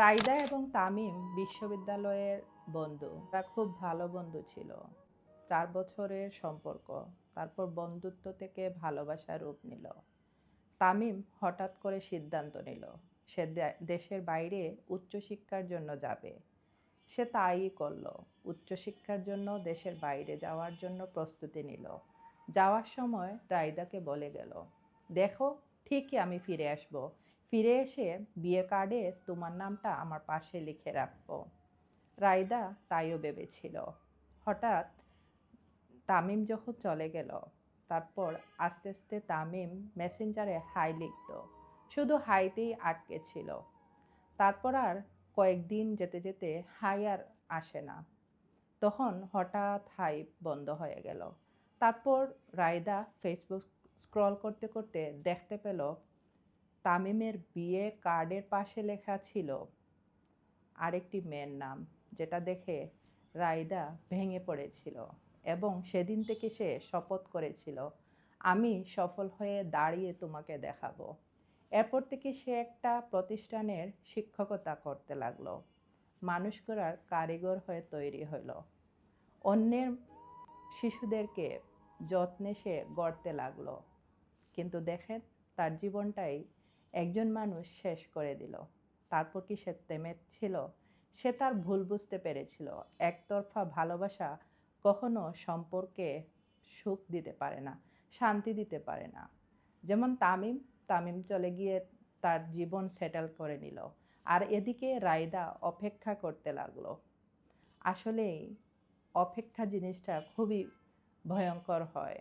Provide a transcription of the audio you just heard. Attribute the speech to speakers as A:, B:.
A: রাইদা এবং তামিম বিশ্ববিদ্যালয়ের বন্ধু। তারা খুব ভালো বন্ধু ছিল। চার বছরের সম্পর্ক। তারপর বন্ধুত্ব থেকে ভালোবাসা রূপ নিল। তামিম হঠাৎ করে সিদ্ধান্ত নিল, সে দেশের বাইরে উচ্চশিক্ষার জন্য যাবে। সে তাই করল। উচ্চশিক্ষার জন্য দেশের বাইরে যাওয়ার জন্য প্রস্তুতি নিল। যাওয়ার সময় রাইদাকে বলে গেল, দেখো, ঠিকই আমি ফিরে আসব। ফিরে এসে বিয়ে কার্ডে তোমার নামটা আমার পাশে লিখে রাখব। রাইদা তাইও ভেবেছিল। হঠাৎ তামিম যখন চলে গেল, তারপর আস্তে আস্তে তামিম মেসেঞ্জারে হাই লিখত। শুধু হাইতেই আটকে ছিল। তারপর আর কয়েকদিন যেতে যেতে হাই আর আসে না। তখন হঠাৎ হাই বন্ধ হয়ে গেল। তারপর রায়দা ফেসবুক স্ক্রল করতে করতে দেখতে পেল তামিমের বিয়ে কার্ডের পাশে লেখা ছিল আরেকটি মেয়ের নাম, যেটা দেখে রায়দা ভেঙে পড়েছিল এবং সেদিন থেকে সে শপথ করেছিল, আমি সফল হয়ে দাঁড়িয়ে তোমাকে দেখাবো। এরপর থেকে সে একটা প্রতিষ্ঠানের শিক্ষকতা করতে লাগল, মানুষ করার কারিগর হয়ে তৈরি হলো। অন্যের শিশুদেরকে যত্নে সে গড়তে লাগল। কিন্তু দেখেন, তার জীবনটাই একজন মানুষ শেষ করে দিল। তারপর কি সে তেমে ছিল? সে তার ভুল বুঝতে পেরেছিল। একতরফা ভালোবাসা কখনো সম্পর্কে সুখ দিতে পারে না, শান্তি দিতে পারে না। যেমন তামিম তামিম চলে গিয়ে তার জীবন সেটেল করে নিল। আর এদিকে রায়দা অপেক্ষা করতে লাগল। আসলেই অপেক্ষা জিনিসটা খুবই ভয়ঙ্কর হয়।